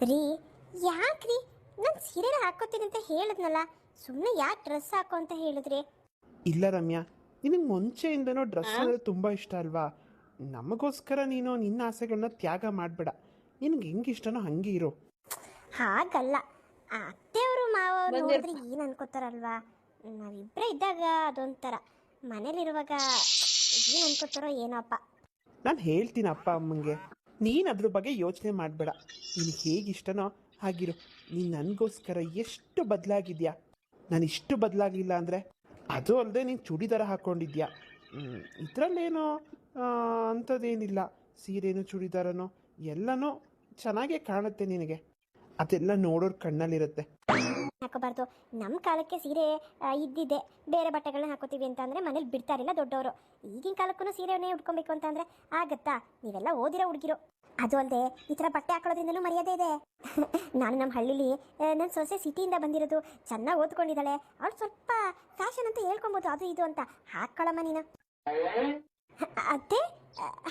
ರೀ ಯಾಕ್ರಿ? ನಾನು ಸೀರೆ ಹಾಕೋತೀನಿ ಅಂತ ಹೇಳಿದ್ನಲ್ಲ ಸುಮ್ಮನೆ ಯಾಕೆ ಡ್ರೆಸ್ ಹಾಕೋ ಅಂತ ಹೇಳಿದ್ರಿ? ಇಲ್ಲ ರಮ್ಯಾ ನಿನಗೆ ಮುಂಚೆಯಿಂದನೂ ಡ್ರೆಸ್ ಅಂದರೆ ತುಂಬ ಇಷ್ಟ ಅಲ್ವಾ? ನಮಗೋಸ್ಕರ ನೀನು ನಿನ್ನ ಆಸೆಗಳನ್ನ ತ್ಯಾಗ ಮಾಡಬೇಡ. ನಿನಗೆ ಹೆಂಗೆ ಇಷ್ಟನೋ ಹಂಗೆ ಇರು. ಹಾಗಲ್ಲ ಆ ಅತ್ತೆಯವರು ಮಾವರು ನೋಡಿದ್ರೆ ಏನು ಅನ್ಕೋತಾರಲ್ವಾ? ನಾವಿಬ್ಬರೇ ಇದ್ದಾಗ ಅದೊಂಥರ ಮನೇಲಿರುವಾಗ ಏನು ಅನ್ಕೋತಾರೋ ಏನೋಪ್ಪ ನಾನು ಹೇಳ್ತೀನಿ ಅಪ್ಪ ಅಮ್ಮಂಗೆ ನೀನು ಅದ್ರ ಬಗ್ಗೆ ಯೋಚನೆ ಮಾಡಬೇಡ. ನಿನಗೆ ಹೇಗಿಷ್ಟನೋ ಹಾಗಿರು. ನೀನು ನನಗೋಸ್ಕರ ಎಷ್ಟು ಬದಲಾಗಿದ್ಯಾ? ನಾನು ಇಷ್ಟು ಬದಲಾಗಿಲ್ಲ ಅಂದರೆ? ಅದು ಅಲ್ಲದೆ ನೀನು ಚೂಡಿದಾರ ಹಾಕ್ಕೊಂಡಿದ್ಯಾ ಇದರಲ್ಲೇನೋ ಅಂಥದ್ದೇನಿಲ್ಲ. ಸೀರೆನೋ, ಚೂಡಿದಾರನೋ, ಎಲ್ಲನೂ ಚೆನ್ನಾಗೇ ಕಾಣುತ್ತೆ ನಿನಗೆ. ಅದೆಲ್ಲ ನೋಡೋರ್ ಕಣ್ಣಲ್ಲಿರುತ್ತೆ. ಹಾಕೋಬಾರ್ದು. ನಮ್ಮ ಕಾಲಕ್ಕೆ ಸೀರೆ ಇದ್ದಿದೆ ಬೇರೆ ಬಟ್ಟೆಗಳನ್ನ ಹಾಕೋತೀವಿ ಅಂತ ಅಂದರೆ ಮನೇಲಿ ಬಿಡ್ತಾರಿಲ್ಲ ದೊಡ್ಡವರು. ಈಗಿನ ಕಾಲಕ್ಕೂ ಸೀರೆನೇ ಉಟ್ಕೊಬೇಕು ಅಂತ ಅಂದರೆ ಆಗತ್ತಾ? ನೀವೆಲ್ಲ ಓದಿರೋ ಹುಡುಗಿರು. ಅದು ಅಲ್ಲದೆ ಈ ಥರ ಬಟ್ಟೆ ಹಾಕೊಳ್ಳೋದ್ರಿಂದಲೂ ಮರ್ಯಾದೆ ಇದೆ. ನಾನು ನಮ್ಮ ಹಳ್ಳಿಲಿ ನನ್ನ ಸೊಸೆ ಸಿಟಿಯಿಂದ ಬಂದಿರೋದು, ಚೆನ್ನಾಗಿ ಓದ್ಕೊಂಡಿದ್ದಾಳೆ. ಅವಳು ಸ್ವಲ್ಪ ಫ್ಯಾಷನ್ ಅಂತ ಹೇಳ್ಕೊಬೋದು, ಅದು ಇದು ಅಂತ. ಹಾಕ್ಕೊಳ್ಳಮ್ಮ ನೀನು. ಅದೇ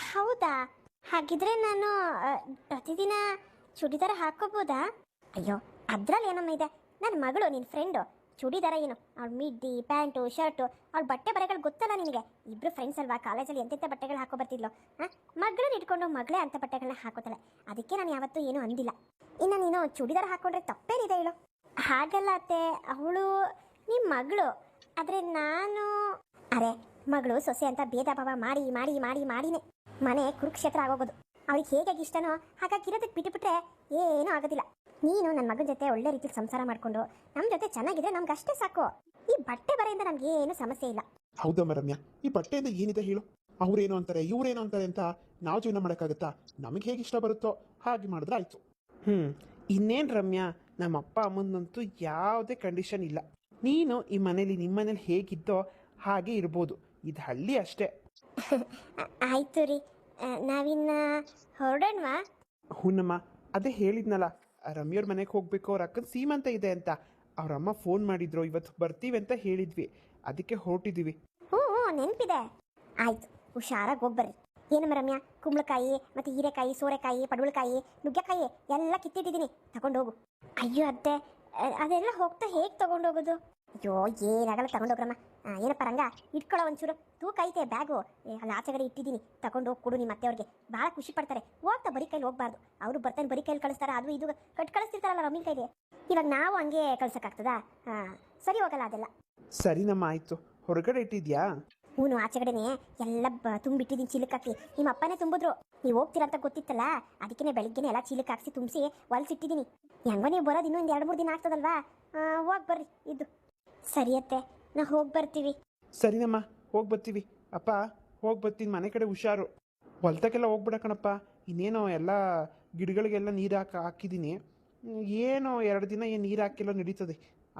ಹೌದಾ? ಹಾಗಿದ್ರೆ ನಾನು ಪ್ರತಿದಿನ ಚೂಡಿದಾರ ಹಾಕೋಬೋದಾ ಅಯ್ಯೋ ಅದ್ರಲ್ಲಿ ಏನಮ್ಮ ಇದೆ. ನನ್ನ ಮಗಳು ನಿನ್ನ ಫ್ರೆಂಡು ಚೂಡಿದಾರ ಏನು? ಅವ್ಳು ಮಿಡ್ಡಿ, ಪ್ಯಾಂಟು, ಶರ್ಟು, ಅವ್ಳ ಬಟ್ಟೆ ಬರೆಗಳು ಗೊತ್ತಲ್ಲ ನಿನಗೆ? ಇಬ್ಬರು ಫ್ರೆಂಡ್ಸ್ ಅಲ್ವಾ? ಕಾಲೇಜಲ್ಲಿ ಎಂತೆಂಥ ಬಟ್ಟೆಗಳು ಹಾಕೋ ಬರ್ತಿದ್ಲು? ಮಗಳನ್ನ ಇಟ್ಕೊಂಡು ಮಗಳೇ ಅಂಥ ಬಟ್ಟೆಗಳನ್ನ ಹಾಕೋತಾಳೆ. ಅದಕ್ಕೆ ನಾನು ಯಾವತ್ತೂ ಏನೂ ಅಂದಿಲ್ಲ. ಇನ್ನು ನೀನು ಚೂಡಿದಾರ ಹಾಕೊಂಡ್ರೆ ತಪ್ಪೇನಿದೆ ಹೇಳು? ಹಾಗಲ್ಲ ಅತ್ತೆ. ಅವಳು ನಿಮ್ಮ ಮಗಳು. ಆದರೆ ನಾನು ಅರೆ, ಮಗಳು ಸೊಸೆ ಅಂತ ಭೇದ ಭಾವ ಮಾಡಿ ಮಾಡಿ ಮಾಡಿ, ಮಾಡಿನೇ. ಮನೆ ಕುರುಕ್ಷೇತ್ರ ಆಗೋಗೋದು. ಅವ್ರಿಗೆ ಹೇಗಾಗಿ ಇಷ್ಟನೋ ಹಾಗಾಗಿರೋದಕ್ಕೆ ಬಿಟ್ಟುಬಿಟ್ರೆ ಏನೂ ಆಗೋದಿಲ್ಲ. ನೀನು ನನ್ನ ಮಗನ ಜೊತೆ ಒಳ್ಳೆ ರೀತಿಲಿ ಸಂಸಾರ ಮಾಡ್ಕೊಂಡು ನಮ್ಮ ಜೊತೆ ಚೆನ್ನಾಗಿದ್ರೆ ನಮ್ಗೆ ಅಷ್ಟೇ ಸಾಕು. ಈ ಬಟ್ಟೆ ಬರೆಯಿಂದ ನಮ್ಗೆ ಏನು ಸಮಸ್ಯೆ ಇಲ್ಲ. ಹೌದಮ್ಮ ರಮ್ಯಾ ಈ ಬಟ್ಟೆಯಿಂದ ಏನಿದೆ ಹೇಳು? ಅವ್ರೇನು ಅಂತಾರೆ ಇವ್ರೇನು ಅಂತಾರೆ ಅಂತ ನಾವು ಜೀವನ ಮಾಡೋಕ್ಕಾಗತ್ತಾ? ನಮಗೆ ಹೇಗೆ ಇಷ್ಟ ಬರುತ್ತೋ ಹಾಗೆ ಮಾಡಿದ್ರೆ ಆಯ್ತು. ಹ್ಮ್ ಇನ್ನೇನು ರಮ್ಯಾ ನಮ್ಮ ಅಪ್ಪ ಅಮ್ಮನಂತೂ ಯಾವುದೇ ಕಂಡೀಷನ್ ಇಲ್ಲ. ನೀನು ಈ ಮನೇಲಿ ನಿಮ್ಮ ಮನೇಲಿ ಹೇಗಿದ್ದೋ ಹಾಗೆ ಇರ್ಬೋದು. ಇದು ಹಳ್ಳಿ ಅಷ್ಟೇ. ಆಯ್ತು ರೀ. ನಾವಿನ್ನ ಹೊರಡೋಣವಾ? ಹುನ್ನಮ್ಮ ಅದೇ ಹೇಳಿದ್ನಲ್ಲ ರಮ್ಯವ್ರ ಮನೆಗೆ ಹೋಗ್ಬೇಕು ಅವ್ರ ಅಕ್ಕನ ಸೀಮಂತ ಇದೆ ಅಂತ. ಅವ್ರ ಅಮ್ಮ ಫೋನ್ ಮಾಡಿದ್ರು, ಇವತ್ತು ಬರ್ತೀವಿ ಅಂತ ಹೇಳಿದ್ವಿ. ಅದಕ್ಕೆ ಹೊರಟಿದೀವಿ. ಹ್ಞೂ ಹ್ಞೂ ನೆನಪಿದೆ. ಆಯ್ತು, ಹುಷಾರಾಗಿ ಹೋಗ್ಬರ್ರಿ ಏನಮ್ಮ ರಮ್ಯಾ? ಕುಂಬಳಕಾಯಿ, ಮತ್ತು ಹೀರೆಕಾಯಿ, ಸೋರೆಕಾಯಿ, ಪಡುವಳಕಾಯಿ, ನುಗ್ಗೆಕಾಯಿ ಎಲ್ಲ ಕಿತ್ತಿಟ್ಟಿದ್ದೀನಿ. ಹೋಗು. ಅಯ್ಯೋ ಅತ್ತೆ ಅದೆಲ್ಲ ಹೋಗ್ತಾ ಹೇಗೆ ತಗೊಂಡೋಗೋದು ಅಯ್ಯೋ, ಏನಾಗಲ್ಲ ತಗೊಂಡೋಗ್ರಮ್ಮ ಏನಪ್ಪ ರಂಗ ಇಟ್ಕೊಳ್ಳೋ ಒಂಚೂರು ತೂಕ ಐತೆ ಬ್ಯಾಗು. ಅಲ್ಲಿ ಆಚೆಗಡೆ ಇಟ್ಟಿದ್ದೀನಿ. ತಗೊಂಡು ಹೋಗಿ ಕೊಡು ನಿಮ್ಮ ಅತ್ತೆಯವ್ರಿಗೆ ಭಾಳ ಖುಷಿ ಪಡ್ತಾರೆ. ಹೋಗ್ತಾ ಬರೀ ಕೈಲಿ ಹೋಗ್ಬಾರ್ದು. ಅವರು ಬರ್ತಾನೆ ಬರೀ ಕೈಲಿ ಕಳಿಸ್ತಾರೆ ಅದು ಇದು. ಕಟ್ ಕಳಿಸ್ತಿರ್ತಾರಲ್ಲ ರಮ್ಮಿ ಕೈಗೆ ಇವಾಗ ನಾವು ಹಂಗೆ ಕಳ್ಸೋಕ್ಕಾಗ್ತದಾ? ಹಾಂ ಸರಿ ಹೋಗಲ್ಲ ಅದೆಲ್ಲ. ಸರಿನಮ್ಮ ಆಯಿತು. ಹೊರಗಡೆ ಇಟ್ಟಿದ್ಯಾ? ಹೂನು ಆಚೆಗಡೆನೆ ಎಲ್ಲ ಬ ತುಂಬಿಟ್ಟಿದ್ದೀನಿ ಚೀಲಕ್ಕೆ ಹಾಕಿ ನಿಮ್ಮ ಅಪ್ಪನೇ ತುಂಬಿದ್ರು. ನೀವು ಹೋಗ್ತೀರ ಅಂತ ಗೊತ್ತಿತ್ತಲ್ಲ? ಅದಕ್ಕೆ ಬೆಳಿಗ್ಗೆನೆ ಎಲ್ಲ ಚೀಲಕ್ಕೆ ಹಾಕ್ಸಿ ತುಂಬಿಸಿ ಹೊಲ್ಸಿಟ್ಟಿದ್ದೀನಿ. ಹೆಂಗೋ ನೀವು ಬರೋದು ಇನ್ನೂ ಒಂದು ಎರಡು ಮೂರು ದಿನ ಆಗ್ತದಲ್ವಾ? ಹೋಗಿ ಬರ್ರಿ ಇದು ಸರಿಯತ್ತೆ ನಾ ಹೋಗಿ ಬರ್ತೀವಿ. ಸರಿನಮ್ಮ, ಹೋಗಿ ಬರ್ತೀವಿ. ಅಪ್ಪ, ಹೋಗಿ ಬರ್ತೀನಿ. ಮನೆ ಕಡೆ ಹುಷಾರು. ಹೊಲ್ತಕ್ಕೆಲ್ಲ ಹೋಗ್ಬಿಡ ಕಣಪ್ಪ. ಇನ್ನೇನೋ ಎಲ್ಲ ಗಿಡಗಳಿಗೆಲ್ಲ ನೀರು ಹಾಕಿ ಹಾಕಿದ್ದೀನಿ ಏನೋ ಎರಡು ದಿನ ಏನು ನೀರು ಹಾಕಿಲ್ಲ ನಡೀತದೆ.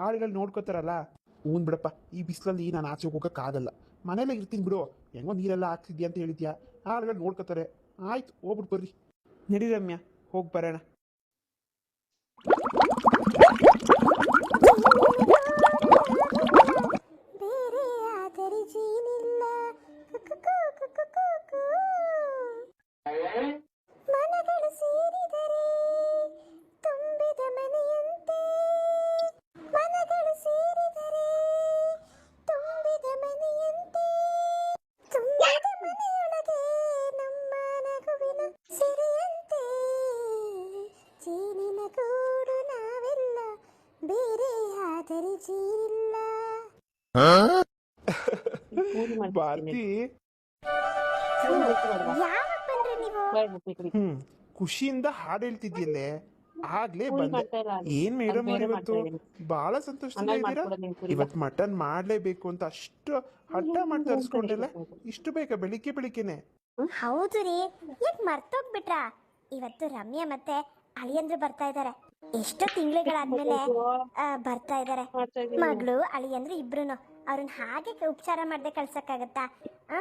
ಆಳುಗಳು ನೋಡ್ಕೋತಾರಲ್ಲ. ಹ್ಞೂ ಬಿಡಪ್ಪ, ಈ ಬಿಸಿಲಲ್ಲಿ ನಾನು ಆಚೆ ಹೋಗೋಕ್ಕಾಗಲ್ಲ ಮನೇಲೆ ಇರ್ತೀನಿ ಬಿಡು. ಹೆಂಗೋ ನೀರೆಲ್ಲ ಹಾಕ್ತಿದ್ಯಾ ಅಂತ ಹೇಳಿದ್ಯಾ? ಆಳುಗಳು ನೋಡ್ಕೋತಾರೆ. ಆಯ್ತು ಹೋಗ್ಬಿಟ್ಟು ಬರ್ರಿ. ನಡಿ ರಮ್ಯಾ, ಹೋಗಿ ಬರೋಣ ಬೇರೆ ಆದರೆ ಜೀನಿಲ್ಲ. ಮನಗಳು ಸೇರಿದರೆ ತುಂಬಿದ ಮನೆಯಂತೆ. ಮನಗಳು ಸೇರಿದರೆ ತುಂಬಿದ ಮನೆಯಂತೆ. ತುಂಬಿದ ಮನೆಯೊಳಗೆ ನಮ್ಮ ನಗುವಿನ ಸಿರಿಯಂತೆ. ಜೀನಿನ ಗೂಡು ನಾವೆಲ್ಲ ಬೇರೆ ಆದರೆ ಭಾರತಿ ಹ್ಮ್ ಖುಷಿಯಿಂದ ಹಾಡು ಹೇಳ್ತಿದ್ದೀನಿ. ಆಗ್ಲೇ ಬಂದೆ. ಏನ್ ಮೇಡಮ್ ಇವತ್ತು? ಬಹಳ ಸಂತೋಷದಿಂದ ಇದ್ದೀರಾ? ಇವತ್ತು ಮಟನ್ ಮಾಡ್ಲೇಬೇಕು ಅಂತ ಅಷ್ಟು ಹಠ ಮಾಡಿ ತರಿಸ್ಕೊಂಡಿಲ್ಲ ಇಷ್ಟು ಬೇಕಾ ಬೆಳಿಗ್ಗೆ ಬೆಳಿಗ್ಗೆನೆ? ಹೌದು ರೀ. ಯಾಕೆ ಮರ್ತೋಗ್ಬಿಟ್ರಾ? ಇವತ್ತು ರಮ್ಯಾ ಮತ್ತೆ ಅಳಿಯಂದ್ರು ಬರ್ತಾ ಇದಾರೆ. ಎಷ್ಟು ತಿಂಗಳುಗಳಾದ್ಮೇಲೆ ಆ, ಬರ್ತಾ ಇದಾರೆ. ಮಗಳು ಅಳಿಯಂದ್ರು ಇಬ್ರುನು. ಅವ್ರನ್ನ ಹಾಗೆ ಉಪಚಾರ ಮಾಡದೆ ಕಳ್ಸಕ್ಕಾಗತ್ತಾ? ಆ?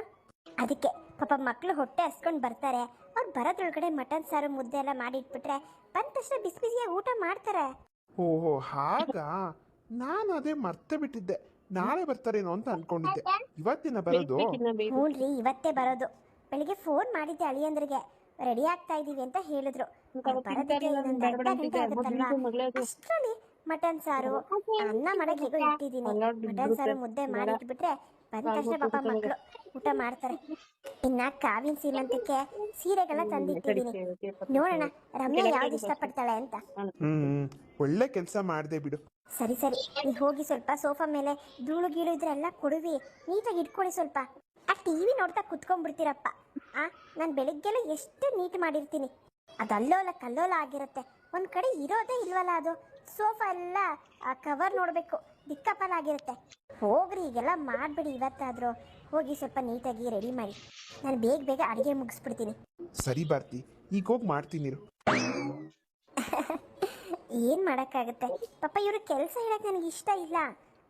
ಅದಕ್ಕೆ ಪಾಪ ಮಕ್ಕಳು ಹೊಟ್ಟೆ ಹಸ್ಕೊಂಡು ಬರ್ತಾರೆ. ಅವ್ರು ಬರೋದ್ರೊಳಗಡೆ ಮಟನ್ ಸಾರು ಮುದ್ದೆ ಎಲ್ಲ ಮಾಡಿ ಇಟ್ಬಿಟ್ರೆ ಬಂದ ತಕ್ಷಣ ಬಿಸಿ ಬಿಸಿಯಾಗಿ ಊಟ ಮಾಡ್ತಾರೆ. ಓಹೋ ಹಾಗಾ? ನಾನು ಅದೇ ಮರ್ತೆ ಬಿಟ್ಟಿದ್ದೆ. ನಾಳೆ ಬರ್ತಾರೇನೋ ಅಂತ ಅನ್ಕೊಂಡಿದ್ದೆ. ಇವತ್ತಿನ ಬರೋದು? ಹ್ಞೂ ಇವತ್ತೇ ಬರೋದು. ಬೆಳಿಗ್ಗೆ ಫೋನ್ ಮಾಡಿದ್ದೆ ಅಳಿಯಂದ್ರಿಗೆ. ರೆಡಿ ಆಗ್ತಾ ಇದೀವಿ ಅಂತ ಹೇಳಿದ್ರು. ಅವ್ರ್ ಬರೋದಕ್ಕೆ ಇನ್ನೊಂದ್ ಅರ್ಧ ಗಂಟೆ ಆಗುತ್ತಲ್ವಾ? ಅಷ್ಟ್ರಲ್ಲಿ ಮಟನ್ ಸಾರು. ಅನ್ನ ಮಾಡಕ್ ಹೇಗೋ ಇಟ್ಟಿದ್ದೀನಿ. ಮಟನ್ ಸಾರು ಮುದ್ದೆ ಮಾಡಿಟ್ಬಿಟ್ರೆ ಬಂದ ತಕ್ಷಣ ಪಾಪ ಮಕ್ಕಳು ಊಟ ಮಾಡ್ತಾರೆ. ಇನ್ನ ಕಾವಿನ ಸೀಮಂತಕ್ಕೆ ಸೀರೆಗಳ ತಂದಿಟ್ಟಿದ್ದೀನಿ. ನೋಡೋಣ ರಮ್ಯಾ ಯಾವ್ದು ಇಷ್ಟಪಡ್ತಾಳೆ ಅಂತ. ಹ್ಮ್ ಒಳ್ಳೆ ಕೆಲಸ ಮಾಡ್ದೆ ಬಿಡು. ಸರಿ ಸರಿ. ನೀ ಹೋಗಿ ಸ್ವಲ್ಪ ಸೋಫಾ ಮೇಲೆ ಧೂಳು ಗೀಳು ಇದ್ರೆ ಎಲ್ಲ ಕೊಡುವಿ. ನೀಟಾಗಿ ಇಟ್ಕೊಳ್ಳಿ ಸ್ವಲ್ಪ. ಆ ಟಿವಿ ನೋಡ್ತಾ ಕುತ್ಕೊಂಡ್ಬಿಡ್ತೀರಪ್ಪ. ಆ ನಾನು ಬೆಳಿಗ್ಗೆಲ್ಲ ಎಷ್ಟು ನೀಟ್ ಮಾಡಿರ್ತೀನಿ. ಅದಲ್ಲೋಲ ಅಲ್ಲೋಲ ಕಲ್ಲೋಲ ಆಗಿರುತ್ತೆ. ಒಂದ್ ಕಡೆ ಇರೋದೇ ಇಲ್ವಲ್ಲ ಅದು. ಸೋಫಾ ಎಲ್ಲ ಕವರ್ ನೋಡಬೇಕು. ದಿಕ್ಕಪ್ಪಲ್ ಆಗಿರುತ್ತೆ ಹೋಗ್ರಿ ಈಗೆಲ್ಲ ಮಾಡ್ಬಿಡಿ ಇವತ್ತಾದ್ರೂ. ಹೋಗಿ ಸ್ವಲ್ಪ ನೀಟಾಗಿ ರೆಡಿ ಮಾಡಿ. ನಾನು ಬೇಗ ಬೇಗ ಅಡುಗೆ ಮುಗಿಸ್ಬಿಡ್ತೀನಿ. ಸರಿ ಭಾರತಿ ಈಗ ಹೋಗಿ ಮಾಡ್ತೀನಿ ಇರು. ಏನು ಮಾಡೋಕ್ಕಾಗುತ್ತೆ? ಪಾಪ ಇವ್ರ ಕೆಲಸ ಹೇಳಕ್ಕೆ ನನಗೆ ಇಷ್ಟ ಇಲ್ಲ.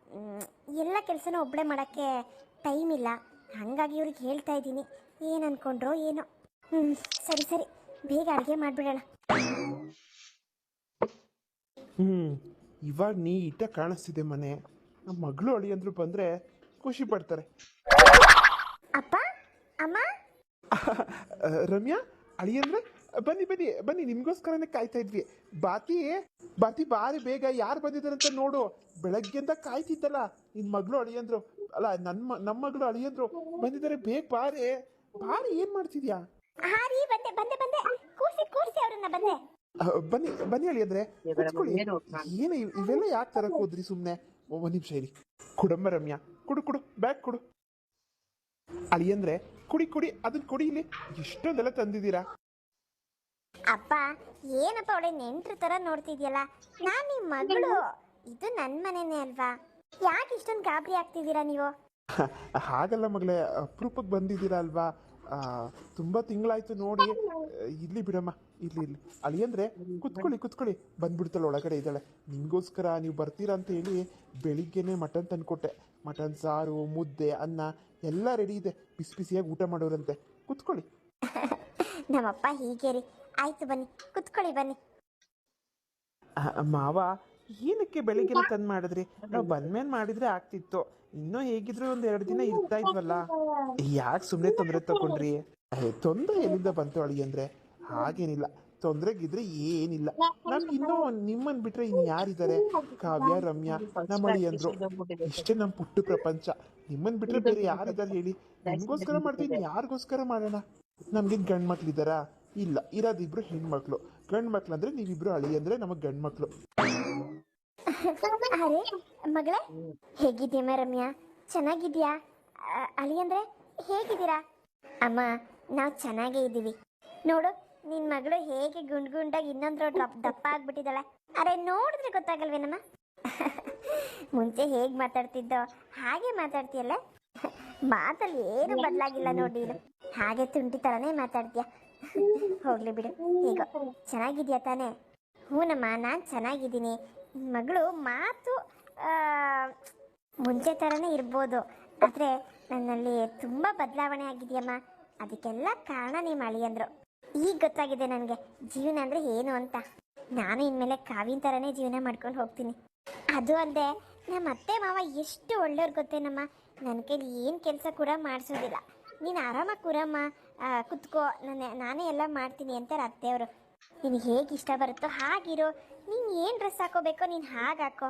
ಮ್, ಎಲ್ಲ ಕೆಲಸನ ಒಬ್ಬಳೇ ಮಾಡೋಕ್ಕೆ ಟೈಮ್ ಇಲ್ಲ. ಹಾಗಾಗಿ ಇವ್ರಿಗೆ ಹೇಳ್ತಾ ಇದ್ದೀನಿ. ಏನು ಅನ್ಕೊಂಡ್ರೋ ಏನೋ. ಹ್ಞೂ ಸರಿ ಸರಿ. ಬೇಗ ಅಡುಗೆ ಮಾಡಿಬಿಡೋಣ. ಹ್ಮ್. ಇವಾಗ ನೀಟಾಗಿ ಕಾಣಿಸ್ತಿದೆ ಮನೆ. ನಮ್ಮ ಮಗಳು ಅಳಿಯಂದ್ರು ಬಂದ್ರೆ ಖುಷಿ ಪಡ್ತಾರೆ. ಅಪ್ಪ ಅಮ್ಮ? ರಮ್ಯಾ ಅಳಿಯಂದ್ರೆ? ಬನ್ನಿ ಬನ್ನಿ ಬನ್ನಿ ನಿಮ್ಗೋಸ್ಕರನೇ ಕಾಯ್ತಾ ಇದ್ವಿ. ಬಾತಿ ಬಾತಿ ಬಾರಿ ಬೇಗ ಯಾರು ಬಂದಿದ್ದಾರಂತ ನೋಡು. ಬೆಳಗ್ಗೆಯಿಂದ ಕಾಯ್ತಿದ್ದಲ್ಲ ನಿನ್ ಮಗಳು ಅಳಿಯಂದ್ರು. ಅಲ್ಲ ನಮ್ಮ ನಮ್ಮ ಮಗಳು ಅಳಿಯಂದ್ರು ಬಂದಿದ್ದಾರೆ ಬೇಗ ಬಾರಿ. ಬಾರಿ ಏನ್ ಮಾಡ್ತಿದ್ಯಾ? ಹಾ ರೀ ಬಂದೆ ಬಂದೆ ಬಂದೆ. ಕೂರ್ಸಿ ಕೂರ್ಸಿ ಅವ್ರನ್ನ ಬಂದೆ. ಬನ್ನಿ ಬನ್ನಿ ಅಳಿಯಂದ್ರೆ ಏನು ಇವ್- ಇವೆಲ್ಲ ಯಾಕೆ ತರಕ್ ಹೋದ್ರಿ ಸುಮ್ನೆ? ಒಂದ್ ನಿಮಿಷ ಇರಿ. ಕುಡಂಬ ರಮ್ಯಾ. ಕುಡು ಕುಡು ಬ್ಯಾಗ್ ಕುಡು. ಅಳಿಯಂದ್ರೆ ಕುಡಿ ಕುಡಿ ಅದನ್ನ ಕುಡಿ ಇಲ್ಲಿ. ಎಷ್ಟೊಂದೆಲ್ಲ ತಂದಿದ್ದೀರಾ? ಅಪ್ಪ ಏನಪ್ಪ ಅವಳೆ ನೆಂಟ್ರ ತರ ನೋಡ್ತಿದ್ಯಲ್ಲ? ನಾನ್ ನಿಮ್ ಮಗಳು. ಇದು ನನ್ ಮನೆನೇ ಅಲ್ವಾ? ಯಾಕೆ ಇಷ್ಟೊಂದು ಗಾಬರಿ ಆಗ್ತಿದ್ದೀರಾ ನೀವು? ಹಾಗಲ್ಲ ಮಗಳೇ. ಅಪರೂಪಕ್ಕೆ ಬಂದಿದ್ದೀರಾ ಅಲ್ವಾ? ಆ, ತುಂಬಾ ತಿಂಗಳಾಯ್ತು ನೋಡಿ. ಇಲ್ಲಿ ಬಿಡಮ್ಮ. ಇಲ್ಲಿ ಇಲ್ಲಿ. ಅಂದರೆ ಕುತ್ಕೊಳ್ಳಿ ಕುತ್ಕೊಳ್ಳಿ. ಬಂದ್ಬಿಡ್ತಾಳೆ ಒಳಗಡೆ ಇದ್ದಾಳೆ. ನಿಮಗೋಸ್ಕರ ನೀವು ಬರ್ತೀರಾ ಅಂತ ಹೇಳಿ ಬೆಳಿಗ್ಗೆನೆ ಮಟನ್ ತಂದ್ಕೊಟ್ಟೆ. ಮಟನ್ ಸಾರು ಮುದ್ದೆ ಅನ್ನ ಎಲ್ಲ ರೆಡಿ ಇದೆ. ಬಿಸಿ ಬಿಸಿಯಾಗಿ ಊಟ ಮಾಡೋರಂತೆ. ಕುತ್ಕೊಳ್ಳಿ. ನಮ್ಮಪ್ಪ ಹೀಗೆ ರೀ. ಆಯ್ತು ಬನ್ನಿ. ಕುತ್ಕೊಳ್ಳಿ ಬನ್ನಿ. ಮಾವ ಏನಕ್ಕೆ ಬೆಳಿಗ್ಗೆ ತಂದು ಮಾಡಿದ್ರಿ? ನಾವು ಬಂದ್ಮೇಲೆ ಮಾಡಿದ್ರೆ ಆಗ್ತಿತ್ತು. ಇನ್ನೂ ಹೇಗಿದ್ರು ಒಂದ್ ಎರಡು ದಿನ ಇರ್ತಾ ಇದ್ವಲ್ಲ. ಯಾಕೆ ಸುಮ್ಮನೆ ತೊಂದರೆ ತಗೊಂಡ್ರಿ? ತೊಂದ್ರೆ ಎಲ್ಲಿಂದ ಬಂತು ಅಳಿ ಅಂದ್ರೆ? ಹಾಗೇನಿಲ್ಲ. ತೊಂದರೆಗಿದ್ರೆ ಏನಿಲ್ಲ. ನಮ್ಗೆ ಇನ್ನೂ ನಿಮ್ಮನ್ ಬಿಟ್ರೆ ಇನ್ ಯಾರಿದ್ದಾರೆ ಕಾವ್ಯ ರಮ್ಯಾ ನಮ್ಮ ಅಳಿ ಅಂದ್ರು ಇಷ್ಟೇ ನಮ್ ಪುಟ್ಟು ಪ್ರಪಂಚ. ನಿಮ್ಮನ್ ಬಿಟ್ರೆ ಬೇರೆ ಯಾರಿದ್ದಾರೆ ಹೇಳಿ? ನಿಮ್ಗೋಸ್ಕರ ಮಾಡ್ತೀನಿ ಯಾರಿಗೋಸ್ಕರ ಮಾಡೋಣ? ನಮ್ಗೆ ಗಂಡ್ ಮಕ್ಳಿದಾರಾ ಇಲ್ಲ ಇರೋದಿಬ್ರು ಹೆಣ್ಮಕ್ಳು. ಗಂಡ್ ಮಕ್ಳು ಅಂದ್ರೆ ನೀವಿಬ್ರು ಅಳಿ ಅಂದ್ರೆ ನಮಗ್ ಗಂಡ್ ಮಕ್ಳು ಅರೆ ಮಗಳೇ ಹೇಗಿದ್ಯಮ್ಮ ರಮ್ಯಾ ಚೆನ್ನಾಗಿದ್ಯಾ? ಅಳಿ ಅಂದ್ರೆ ಹೇಗಿದ್ದೀರಾ? ಅಮ್ಮ ನಾವು ಚೆನ್ನಾಗೇ ಇದ್ದೀವಿ. ನೋಡು ನಿನ್ ಮಗಳು ಹೇಗೆ ಗುಂಡ್ ಗುಂಡಾಗಿ ಇನ್ನೊಂದ್ರ ದಪ್ಪ ಆಗ್ಬಿಟ್ಟಿದ್ದಾಳೆ? ಅರೆ, ನೋಡಿದ್ರೆ ಗೊತ್ತಾಗಲ್ವೇನಮ್ಮ ಮುಂಚೆ ಹೇಗ್ ಮಾತಾಡ್ತಿದ್ದೋ, ಹಾಗೆ ಮಾತಾಡ್ತೀಯಲ್ಲ? ಮಾತಲ್ಲಿ ಏನು ಬದಲಾಗಿಲ್ಲ ನೋಡಿ ಹಾಗೆ ತುಂಟಿ ತರನೇ ಮಾತಾಡ್ತೀಯ. ಹೋಗ್ಲಿ ಬಿಡು ಈಗ ಚೆನ್ನಾಗಿದ್ಯಾ ತಾನೇ? ಹೂನಮ್ಮ, ನಾನು ಚೆನ್ನಾಗಿದ್ದೀನಿ. ನಿನ್ ಮಗಳು ಮಾತು ಮುಂಚೆ ಥರನೇ ಇರ್ಬೋದು. ಆದರೆ ನನ್ನಲ್ಲಿ ತುಂಬ ಬದಲಾವಣೆ ಆಗಿದೆಯಮ್ಮ. ಅದಕ್ಕೆಲ್ಲ ಕಾರಣ ನಿಮ್ಮ ಅಳಿಯಂದ್ರು. ಈಗ ಗೊತ್ತಾಗಿದೆ ನನಗೆ. ಜೀವನ ಅಂದರೆ ಏನು ಅಂತ. ನಾನು ಇನ್ಮೇಲೆ ಕಾವಿನ ಥರನೇ ಜೀವನ ಮಾಡ್ಕೊಂಡು ಹೋಗ್ತೀನಿ. ಅದು ಅಲ್ಲದೆ ನಮ್ಮ ಅತ್ತೆ ಮಾವ ಎಷ್ಟು ಒಳ್ಳೆಯವ್ರು ಗೊತ್ತೇನಮ್ಮ? ನನ್ನ ಕೈಲಿ ಏನು ಕೆಲಸ ಕೂಡ ಮಾಡಿಸೋದಿಲ್ಲ. ನೀನು ಆರಾಮಾಗಿ ಕೂರಮ್ಮ. ಕುತ್ಕೋ. ನಾನು, ನಾನೇ ಎಲ್ಲ ಮಾಡ್ತೀನಿ ಅಂತಾರೆ ಅತ್ತೆಯವರು. ನಿನಗೆ ಹೇಗೆ ಇಷ್ಟ ಬರುತ್ತೋ ಹಾಗಿರೋ. ನೀನು ಏನು ಡ್ರೆಸ್ ಹಾಕೋಬೇಕೋ ನೀನು ಹಾಗೆ ಹಾಕೋ.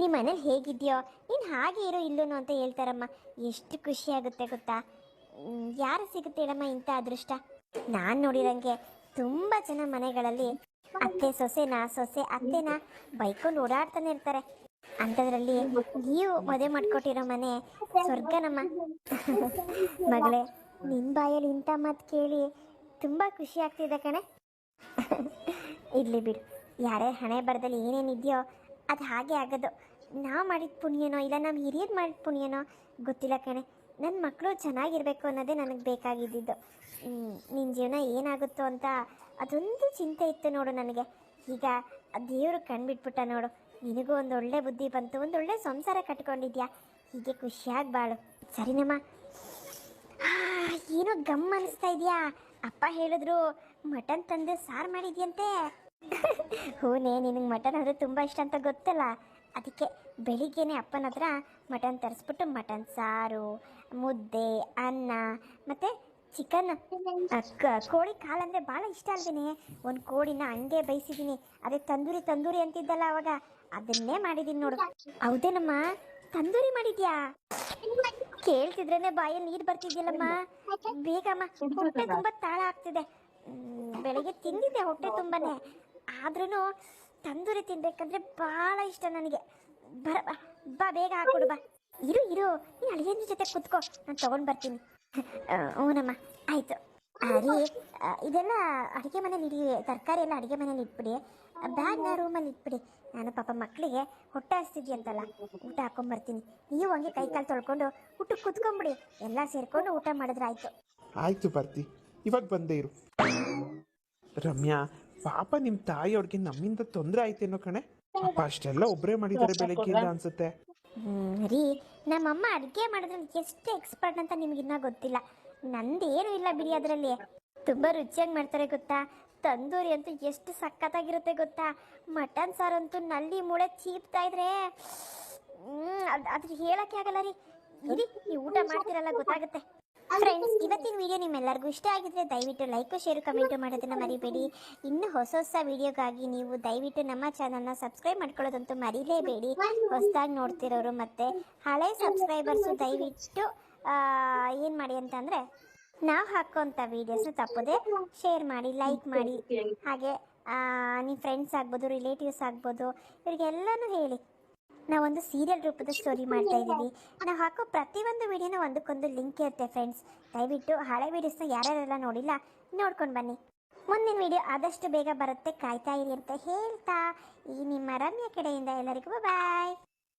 ನಿಮ್ಮ ಮನೇಲಿ ಹೇಗಿದೆಯೋ, ನೀನು ಹಾಗೆ ಇರೋ ಇಲ್ಲೂನು ಅಂತ ಹೇಳ್ತಾರಮ್ಮ. ಎಷ್ಟು ಖುಷಿಯಾಗುತ್ತೆ ಗೊತ್ತಾ? ಯಾರು ಸಿಗುತ್ತೆ ಹೇಳಮ್ಮ ಇಂಥ ಅದೃಷ್ಟ? ನಾನು ನೋಡಿದಂಗೆ ತುಂಬ ಜನ ಮನೆಗಳಲ್ಲಿ ಅತ್ತೆ ಸೊಸೆನ, ಸೊಸೆ ಅತ್ತೆನ ಬೈಕೊಂಡು ಓಡಾಡ್ತಾನೆ ಇರ್ತಾರೆ. ಅಂಥದ್ರಲ್ಲಿ ನೀವು ಮದುವೆ ಮಾಡ್ಕೊಟ್ಟಿರೋ ಮನೆ ಸ್ವರ್ಗನಮ್ಮ ಮಗಳೇ ನಿನ್ನ ಬಾಯಲ್ಲಿ ಇಂಥ ಮಾತು ಕೇಳಿ ತುಂಬ ಖುಷಿ ಆಗ್ತಿದೆ ಕಣೆ. ಇರಲಿ ಬಿಡು. ಯಾರೇ ಹಣೆ ಬರದಲ್ಲಿ ಏನೇನಿದೆಯೋ ಅದು ಹಾಗೆ ಆಗೋದು. ನಾವು ಮಾಡಿದ ಪುಣ್ಯನೋ, ಇಲ್ಲ ನಮ್ಮ ಹಿರಿಯರು ಮಾಡಿದ ಪುಣ್ಯನೋ ಗೊತ್ತಿಲ್ಲ ಕಣೆ. ನನ್ನ ಮಕ್ಕಳು ಚೆನ್ನಾಗಿರ್ಬೇಕು ಅನ್ನೋದೇ ನನಗೆ ಬೇಕಾಗಿದ್ದಿದ್ದು. ನಿನ್ನ ಜೀವನ ಏನಾಗುತ್ತೋ ಅಂತ ಅದೊಂದು ಚಿಂತೆ ಇತ್ತು ನೋಡು ನನಗೆ. ಈಗ ದೇವರು ಕಣ್ಬಿಟ್ಬಿಟ್ಟ ನೋಡು. ನಿನಗೂ ಒಂದು ಒಳ್ಳೆ ಬುದ್ಧಿ ಬಂತು, ಒಂದು ಒಳ್ಳೆ ಸಂಸಾರ ಕಟ್ಕೊಂಡಿದ್ಯಾ? ಹೀಗೆ ಖುಷಿಯಾಗಿ ಬಾಳು. ಸರಿನಮ್ಮ ಏನೋ ಗಮ್ ಅನಿಸ್ತಾ ಇದೆಯಾ? ಅಪ್ಪ ಹೇಳಿದ್ರು, ಮಟನ್ ತಂದು ಸಾರು ಮಾಡಿದ್ಯಂತೆ. ಹೂನೇ, ನಿನಗೆ ಮಟನ್ ಅಂದರೆ ತುಂಬ ಇಷ್ಟ ಅಂತ ಗೊತ್ತಲ್ಲ? ಅದಕ್ಕೆ ಬೆಳಿಗ್ಗೆನೆ ಅಪ್ಪನ ಹತ್ರ ಮಟನ್ ತರಿಸ್ಬಿಟ್ಟು ಮಟನ್ ಸಾರು, ಮುದ್ದೆ, ಅನ್ನ, ಮತ್ತು ಚಿಕನ್ ಕೋಳಿ ಕಾಲಂದ್ರೆ ಭಾಳ ಇಷ್ಟ ಅಲ್ವೇನೆ? ಒಂದು ಕೋಳಿನ ಹಂಗೆ ಬಯಸಿದೀನಿ. ಅದೇ ತಂದೂರಿ ತಂದೂರಿ ಅಂತಿದ್ದಲ್ಲ ಅವಾಗ. ಅದನ್ನೇ ಮಾಡಿದೀನಿ ನೋಡು. ಹೌದೇನಮ್ಮ? ತಂದೂರಿ ಮಾಡಿದ್ಯಾ? ಕೇಳ್ತಿದ್ರೇನೆ ಬಾಯಲ್ಲಿ ನೀರು ಬರ್ತಿದ್ಯಲ್ಲಮ್ಮ. ಬೇಗಮ್ಮ ಹೊಟ್ಟೆ ತುಂಬಾ ತಾಳ ಆಗ್ತಿದೆ. ಬೆಳಿಗ್ಗೆ ಬೆಳಗ್ಗೆ ತಿಂದಿದ್ದೆ ಹೊಟ್ಟೆ ತುಂಬಾನೇ. ಆದ್ರೂ ತಂದೂರಿ ತಿನ್ಬೇಕಂದ್ರೆ ಬಹಳ ಇಷ್ಟ ನನಗೆ. ಬರ ಬಾ, ಬೇಗ ಹಾಕೊಡು ಬಾ. ಇರು ಇರು ನೀನು ಅಳಿಯನ ಜೊತೆ ಕುತ್ಕೋ. ನಾನು ತಗೊಂಡ್ ಬರ್ತೀನಿ. ಹ್ಞೂನಮ್ಮ ಆಯ್ತು. ಅರಿ ಇದೆಲ್ಲ ಅಡುಗೆ ಮನೇಲಿ ಇಡಿ, ತರಕಾರಿ ಎಲ್ಲ ಅಡುಗೆ ಮನೇಲಿ ಇಟ್ಬಿಡಿ. ಬ್ಯಾಗ್ನ ರೂಮಲ್ಲಿ ಇಟ್ಬಿಡಿ. ನಾನು ಪಾಪ ಮಕ್ಕಳಿಗೆ ಹೊಟ್ಟೆ ಹಸ್ತಿದ್ಯಂತಲ್ಲ ಊಟ ಹಾಕೊಂಬರ್ತೀನಿ ನೀವು ಹಂಗೆ ಕೈ ಕಾಲು ತೊಳ್ಕೊಂಡು ಊಟಕ್ಕೆ ಕುತ್ಕೊಂಬಿಡಿ. ಎಲ್ಲ ಸೇರ್ಕೊಂಡು ಊಟ ಮಾಡಿದ್ರೆ ಆಯ್ತು. ಆಯ್ತು ಬರ್ತಿ. ಇವಾಗ ಬಂದೇ ಇರು. ರಮ್ಯಾ, ಪಾಪ ನಿಮ್ಮ ತಾಯಿಯವ್ರಿಗೆ ನಮ್ಮಿಂದ ತೊಂದರೆ ಆಯ್ತೇನೋ ಕಣೆ. ಪಾಪ ಅಷ್ಟೆಲ್ಲ ಒಬ್ಬರೇ ಮಾಡಿದ್ದಾರೆ ಬೆಳಗ್ಗೆಯಿಂದ ಅನ್ಸುತ್ತೆ. ರೀ ನಮ್ಮಮ್ಮ ಅಡುಗೆ ಮಾಡೋದ್ರಲ್ಲಿ ಎಷ್ಟು ಎಕ್ಸ್ಪರ್ಟ್ ಅಂತ ನಿಮ್ಗಿನ್ನ ಗೊತ್ತಿಲ್ಲ. ನಂದೇನು ಇಲ್ಲ ಬಿಡಿ ಅದರಲ್ಲಿ. ತುಂಬ ರುಚಿಯಾಗಿ ಮಾಡ್ತಾರೆ ಗೊತ್ತಾ? ತಂದೂರಿ ಅಂತೂ ಎಷ್ಟು ಸಖತ್ತಾಗಿರುತ್ತೆ ಗೊತ್ತಾ? ಮಟನ್ ಸಾರು ಅಂತೂ ನಲ್ಲಿ ಮೂಳೆ ಚೀಪ್ತಾ ಇದ್ರೆ ಅದ್- ಅದ್ರ ಹೇಳಕ್ಕೆ ಆಗಲ್ಲ ರೀ. ಇರಿ ಊಟ ಮಾಡ್ತಿರಲ್ಲ, ಗೊತ್ತಾಗುತ್ತೆ. ಫ್ರೆಂಡ್ಸ್ ಇವತ್ತಿನ ವಿಡಿಯೋ ನಿಮ್ಮೆಲ್ಲರಿಗೂ ಇಷ್ಟ ಆಗಿದ್ರೆ ದಯವಿಟ್ಟು ಲೈಕ್ ಶೇರು ಕಮೆಂಟು ಮಾಡೋದನ್ನು ಮರಿಬೇಡಿ. ಇನ್ನು ಹೊಸ ಹೊಸ ವಿಡಿಯೋಗಾಗಿ ನೀವು ದಯವಿಟ್ಟು ನಮ್ಮ ಚಾನಲ್ನ ಸಬ್ಸ್ಕ್ರೈಬ್ ಮಾಡ್ಕೊಳ್ಳೋದಂತೂ ಮರಿಲೇಬೇಡಿ. ಹೊಸದಾಗಿ ನೋಡ್ತಿರೋರು ಮತ್ತು ಹಳೆ ಸಬ್ಸ್ಕ್ರೈಬರ್ಸು ದಯವಿಟ್ಟು ಏನು ಮಾಡಿ ಅಂತಂದರೆ ನಾವು ಹಾಕೋಂಥ ವೀಡಿಯೋಸು ತಪ್ಪದೆ ಶೇರ್ ಮಾಡಿ ಲೈಕ್ ಮಾಡಿ. ಹಾಗೆ ನಿಮ್ಮ ಫ್ರೆಂಡ್ಸ್ ಆಗ್ಬೋದು ರಿಲೇಟಿವ್ಸ್ ಆಗ್ಬೋದು, ಇವರಿಗೆಲ್ಲನೂ ಹೇಳಿ. ನಾವೊಂದು ಸೀರಿಯಲ್ ರೂಪದ ಸ್ಟೋರಿ ಮಾಡ್ತಾ ಇದ್ದೀವಿ ನಾವು ಹಾಕೋ ಪ್ರತಿಯೊಂದು ವಿಡಿಯೋನ ಒಂದಕ್ಕೊಂದು ಲಿಂಕ್ ಇರುತ್ತೆ ಫ್ರೆಂಡ್ಸ್ ದಯವಿಟ್ಟು ಹಳೆ ವಿಡಿಯೋಸ್ನ ಯಾರ್ಯಾರೆಲ್ಲ ನೋಡಿಲ್ಲ ನೋಡ್ಕೊಂಡು ಬನ್ನಿ. ಮುಂದಿನ ವಿಡಿಯೋ ಆದಷ್ಟು ಬೇಗ ಬರುತ್ತೆ ಕಾಯ್ತಾ ಇರಿ ಅಂತ ಹೇಳ್ತಾ ಈ ನಿಮ್ಮ ರಮ್ಯ ಕಡೆಯಿಂದ ಎಲ್ಲರಿಗೂ ಬಾಯ್